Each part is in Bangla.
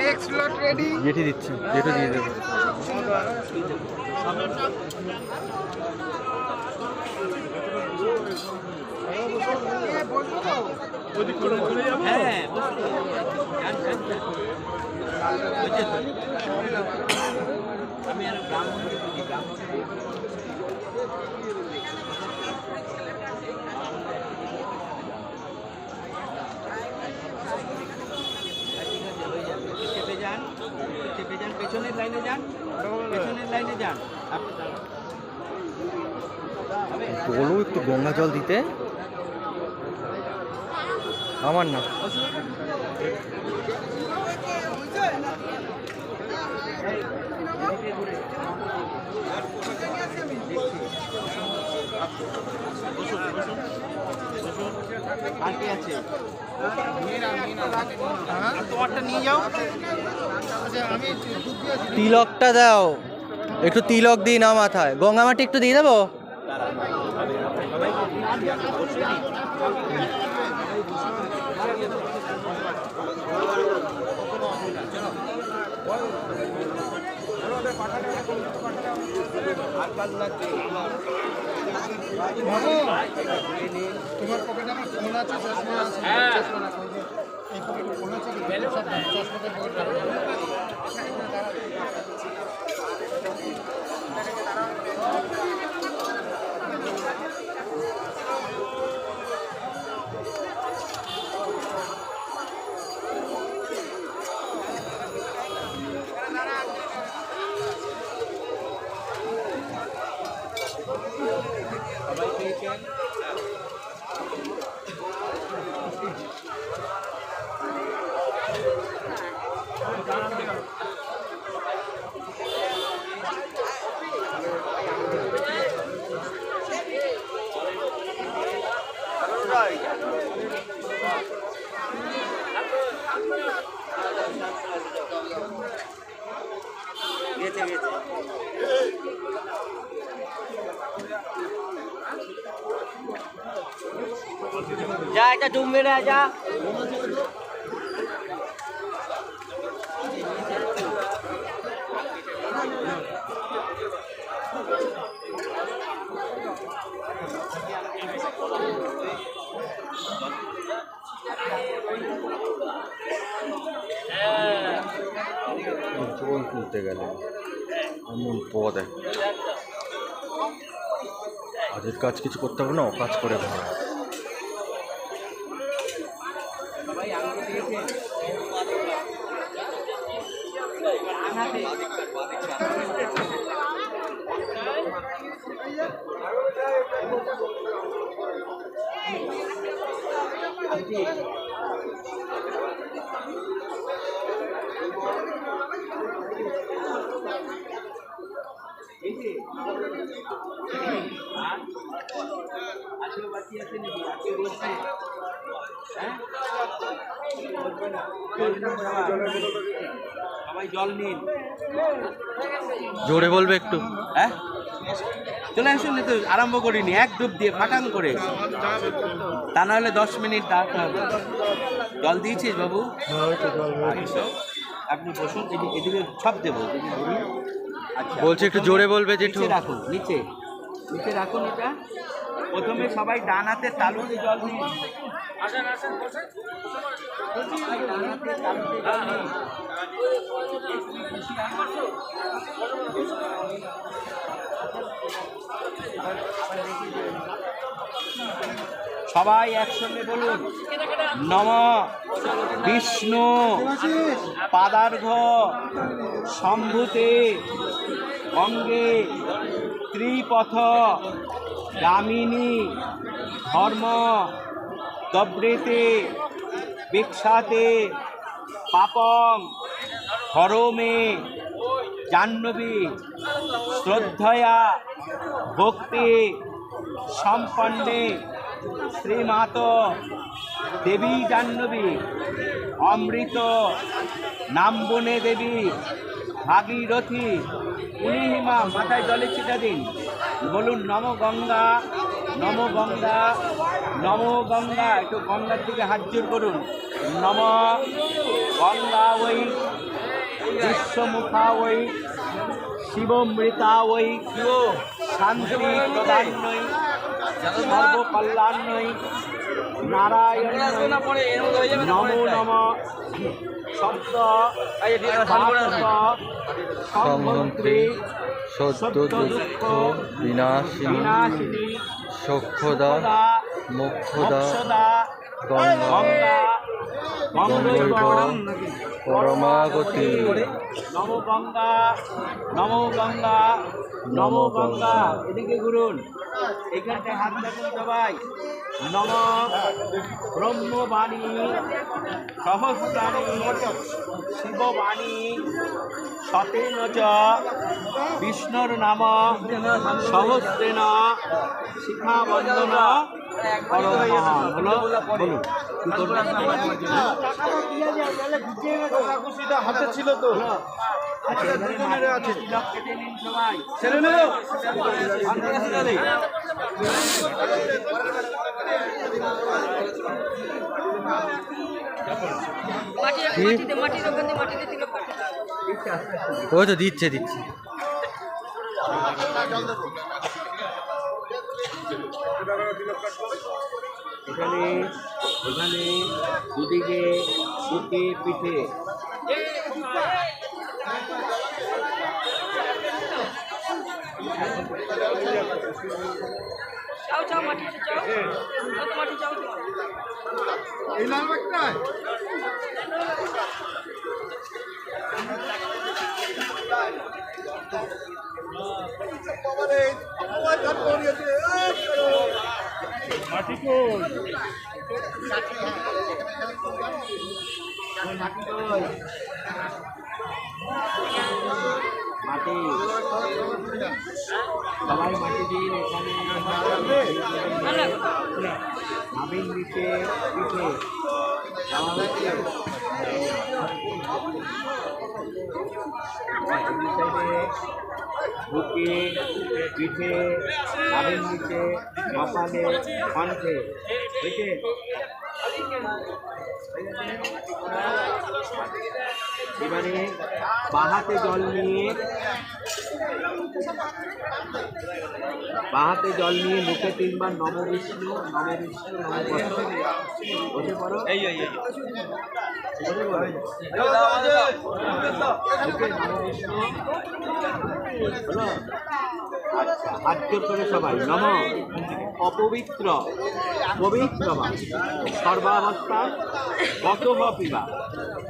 নেক্সট লট রেডি জেঠি দিচ্ছে দিয়ে দেবে। হ্যাঁ? আমি আর ব্রাহ্মণকে বুঝি ব্রাহ্মণকে ঠিক আছে, হয়ে যাবে। একটু চেপে যান একটু চেপে যান পেছনের লাইনে যান পেছনের লাইনে যান? বলো একটু গঙ্গা জল দিতে আমার না আর কি আছে তোমারটা নিয়ে যাও তিলকটা দাও। একটু তিলক দিই না মাথায়। গঙ্গা মাটি একটু দিয়ে দেবো? তোমার পকেটে আমার ফোন আছে চশমা আছে এই পকেটে ফোন আছে চশমাতে গেছে গেছে যা এটা ডুব মেরে যা। জল তুলতে গেলে, এমন পদ এক। কাজের কাজ কিছু করতে হবে না অকাজ করে ভালো সবাই আঙ্গুল দিয়েছেন আজকে বাকি আছে নাকি আজকে বলছে হ্যাঁ সবাই। সবাই জল নিন জোরে বলবে একটু হ্যাঁ চলে আসুন তো আরম্ভ করিনি এক ডুব দিয়ে ফাটাং করে। তা না হলে দশ মিনিট দাঁড়াতে হবে জল দিয়েছিস বাবু? আচ্ছা। আপনি বসুন এদিকে এদিকে সব দেবো। আচ্ছা। বলছি একটু জোরে বলবে যে নিচে রাখুন নিচে। নিচে রাখুন এটা। প্রথমে সবাই ডান হাতে তালুতে জল দিন। সবাই সবাই একসঙ্গে বলুন। নম বিষ্ণু, পাদার্ঘ শম্ভুতে অঙ্গে, ত্রিপথ গামিনী ধর্ম, দব্রেতে বিক্ষাতে পাপম, হরমে জাহ্নবী, শ্রদ্ধয়া, ভক্তি সম্পন্নে শ্রীমাত দেবী জাহ্নবী, অমৃত নামবনে দেবী, ভাগীরথী পূর্ণিমা মাথায় জলে ছিটা দিন। বলুন, নম গঙ্গা নম গঙ্গা নম গঙ্গা, একটু গঙ্গার দিকে হাত জোর করুন। নম গঙ্গা ওই বিশ্বমুখা ওই শিবমৃতা ওই শান্তি প্রদান্যই সর্বকল্যাণই নারায়ণ নমো নম। শব্দ সম্মন্ত্রী সত্য দুঃখ বিনাশিনী বিনাশিনী সক্ষদা মোক্ষদা গঙ্গা পরমাগতি নম গঙ্গা নম গঙ্গা নম গঙ্গা। এদিকে ঘুরুন। এখানটায় হাত রাখুন সবাই। নম ব্রহ্মবাণী, সহস্রাণী, শিববাণী সতেন চ বিষ্ণুর নাম, সহস্রেণ শিখা বন্দন ছিল তো। তিলক কেটে এখানে এখানে দুদিকে বুকে পিঠে। চাও চাও মাটিতে কত মাটি এই লাল বাগটায় মাটি সবাই মাটি দিন এখানে নাবিন নিচে পিঠে সাইডে বুকে পিঠে নাবিন নিচে কপালে কণ্ঠে হয়েছে এবারে বাহাতে জল নিয়ে বাহাতে জল নিয়ে মুখে তিনবার নম বিষ্ণু নম বিষ্ণু বসো পড়ো। মুখে হলো? আচ্ছা হাত জোর করে সবাই। নম। অপবিত্র। পবিত্র বা সর্বাবস্থা গত পিবা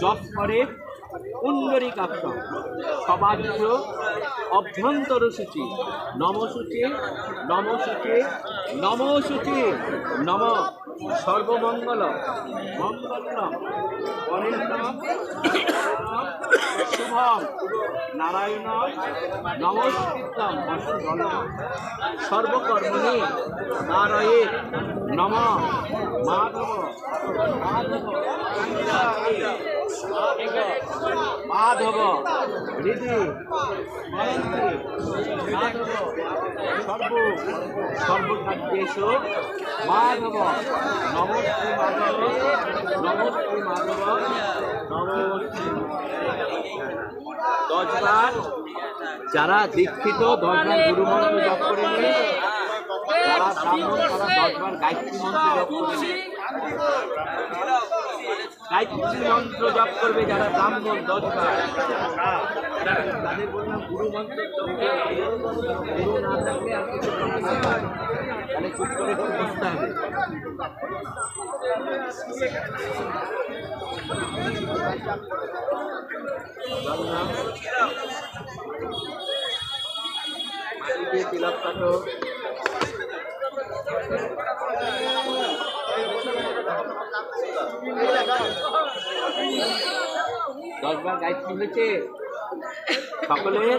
যপ করে কুণ্ডরী কাপ্ত সবাহ্য অভ্যন্তর সূচি নমসূচি নমসূচি নমসূচি, নম। সর্বমঙ্গল, মঙ্গল। অনিন্দ শুভম, নারায়ণ, নমস্কৃতম সর্বকর্মণি, নারায়ে, নম। মাধব মাধব মাধব হৃদি মাধব সর্ব সর্বকার্যেশ মাধব নমস্তে মাধব নমস্তে মাধব নমস্তে যারা দীক্ষিত, দশবার গুরুমন্ত্র জপ করে যারা ব্রাহ্মণ তারা দশবার গায়ত্রী মন্ত্র জপ করে গায়ত্রী মন্ত্র জপ করবে যারা ব্রাহ্মণ দশবার তাদের বললাম গুরু মন্ত্র গুরু দশবার গায়ত্রী হয়েছে। সকলের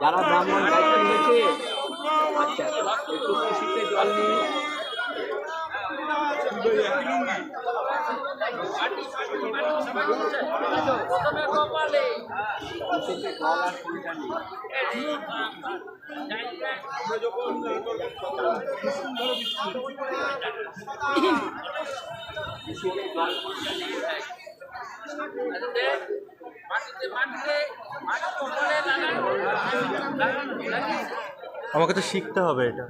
যারা ব্রাহ্মণ গায়ত্রী হয়েছে আচ্ছা একটু খুশিতে জল নিয়ে আমাকে তো শিখতে হবে এটা।